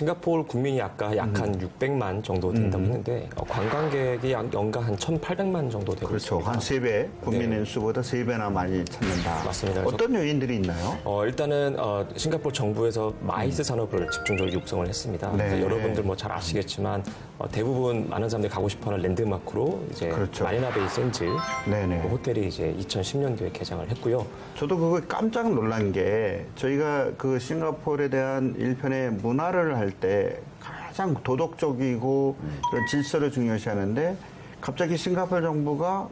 싱가포르 국민이 아까 약한 음. 600만 정도 된다고 했는데 어, 관광객이 약 연간 한 1,800만 정도 되고 그렇죠. 있습니다. 한 세 배, 국민 네. 인수보다 세 배나 많이 찾는다. 맞습니다. 그래서- 어떤 요인들이 있나요? 어, 일단은 어, 싱가포르 정부에서 마이스 산업을 집중적으로 육성을 했습니다. 음. 네. 그래서 여러분들 뭐 잘 아시겠지만 어, 대부분 많은 사람들이 가고 싶어하는 랜드마크로 이제 그렇죠. 마리나베이 샌즈 네네. 그 호텔이 이제 2010년도에 개장을 했고요. 저도 그거 깜짝 놀란 게 저희가 그 싱가포르에 대한 일편의 문화를 할 때 가장 도덕적이고 이런 질서를 중요시하는데 갑자기 싱가포르 정부가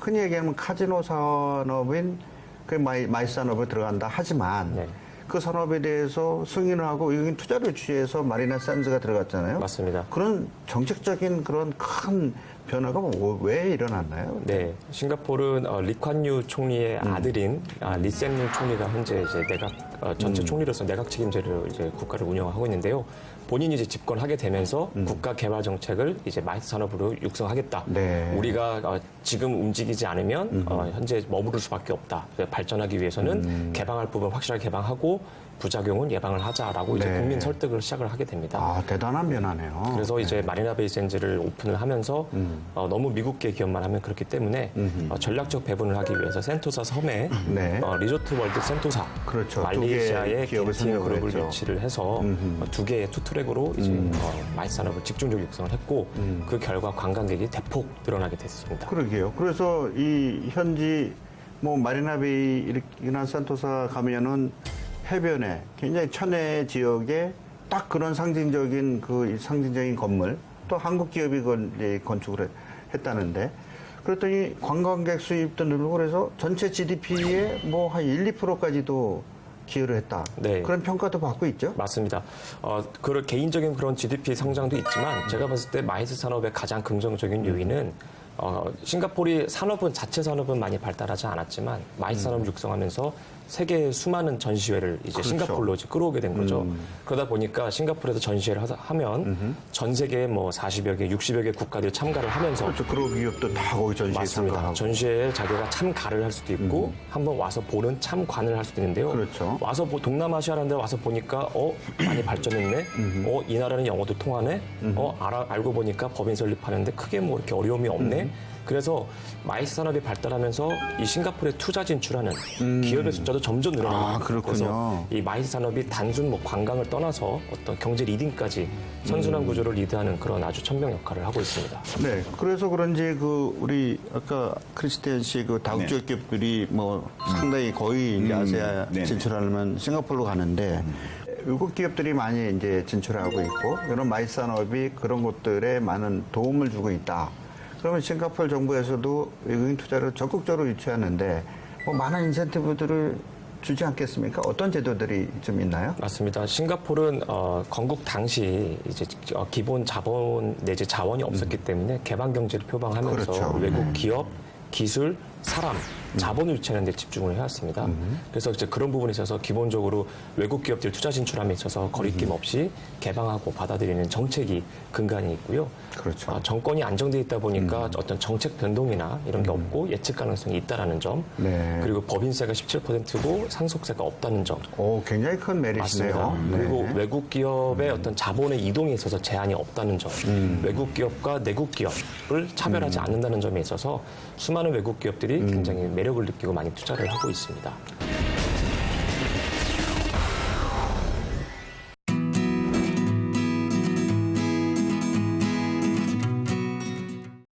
흔히 얘기하면 카지노 산업인 그 마이, 마이 산업에 들어간다 하지만 네. 그 산업에 대해서 승인을 하고 여기 투자를 취해서 마리나 산즈가 들어갔잖아요. 맞습니다. 그런 정책적인 그런 큰 변화가 뭐- 왜 일어났나요? 네, 싱가포르는 어, 리콴유 총리의 음. 아들인 아, 리센루 총리가 현재 이제 내각 어, 음. 전체 총리로서 내각 책임제를 이제 국가를 운영하고 있는데요. 본인이 이제 집권하게 되면서 국가 개발 정책을 이제 마이스 산업으로 육성하겠다. 음. 네. 음. 우리가 어, 지금 움직이지 않으면 어, 현재 머무를 수밖에 없다. 발전하기 위해서는 음. 개방할 부분 확실하게 개방하고 부작용은 예방을 하자라고 이제 네. 국민 설득을 시작을 하게 됩니다. 아, 대단한 변화네요. 그래서 이제 마리나 베이 샌즈를 오픈을 하면서 음. 어, 너무 미국계 기업만 하면 그렇기 때문에 어, 전략적 배분을 하기 위해서 센토사 섬에 네. 어, 리조트 월드 센토사 그렇죠. 말레이시아의 개의 기업을 그룹을 했죠. 유치를 해서 어, 두 개의 투트랙 으로 이제 음. 어, 마이스 산업을 집중적으로 육성을 했고 그 결과 관광객이 대폭 늘어나게 됐습니다. 그러게요. 그래서 이 현지 뭐 마리나베이나 산토사 가면은 해변에 굉장히 천혜 지역에 딱 그런 상징적인 그 상징적인 건물 또 한국 기업이 건, 이제 건축을 했- 했다는데 그랬더니 관광객 수입도 늘고 그래서 전체 GDP의 뭐 한 1, 2%까지도 기여를 했다. 네. 그런 평가도 받고 있죠. 맞습니다. 어, 그 개인적인 그런 GDP 성장도 있지만 제가 봤을 때 마이스 산업의 가장 긍정적인 요인은 어, 싱가포르 산업은 자체 산업은 많이 발달하지 않았지만 마이스 산업을 육성하면서 세계 수많은 전시회를 이제 음. 그렇죠. 싱가포르로 이제 끌어오게 된 거죠. 음. 그러다 보니까 싱가포르에서 전시회를 하면 전 세계 뭐 40여 개, 60여 개 국가들이 참가를 하면서 그렇죠. 그런 기업도 다 거기 전시에 맞습니다. 참가하고. 전시회에 자기가 참가를 할 수도 있고 한번 와서 보는 참관을 할 수도 있는데요. 그렇죠. 와서 보- 동남아시아라는 데 와서 보니까 어 많이 발전했네. 어이 나라는 영어도 통하네. 어 알아, 알고 보니까 법인 설립하는데 크게 뭐 이렇게 어려움이 없네. 그래서 마이스 산업이 발달하면서 이 싱가포르에 투자 진출하는 기업의 숫자도 점점 늘어나고 아, 그렇군요. 그래서 이 마이스 산업이 단순 뭐 관광을 떠나서 어떤 경제 리딩까지 선순환 구조를 리드하는 그런 아주 천명 역할을 하고 있습니다. 네, 그래서 그런지 그 우리 아까 크리스티안 씨 그 다국적 기업들이 뭐 상당히 거의 이제 아시아 네네. 진출하려면 싱가포르로 가는데 외국 기업들이 많이 이제 진출하고 있고 이런 마이 산업이 그런 곳들에 많은 도움을 주고 있다. 그러면 싱가포르 정부에서도 외국인 투자를 적극적으로 유치하는데 뭐 많은 인센티브들을 주지 않겠습니까? 어떤 제도들이 좀 있나요? 맞습니다. 싱가포르는 어, 건국 당시 이제 어, 기본 자본 내지 자원이 없었기 때문에 개방 경제를 표방하면서 그렇죠. 외국 기업, 기술, 사람, 자본을 유치하는 데 집중을 해왔습니다. 그래서 이제 그런 부분에 있어서 기본적으로 외국 기업들 투자 진출함에 있어서 거리낌 없이 개방하고 받아들이는 정책이 근간이 있고요. 그렇죠. 어, 정권이 안정돼 있다 보니까 어떤 정책 변동이나 이런 게 없고 예측 가능성이 있다라는 점, 네. 그리고 법인세가 17%고 상속세가 없다는 점, 오, 굉장히 큰 메리트네요. 맞습니다. 그리고 외국 기업의 어떤 자본의 이동에 있어서 제한이 없다는 점, 외국 기업과 내국 기업을 차별하지 않는다는 점에 있어서 수많은 외국 기업들이 굉장히 매력을 느끼고 많이 투자를 하고 있습니다.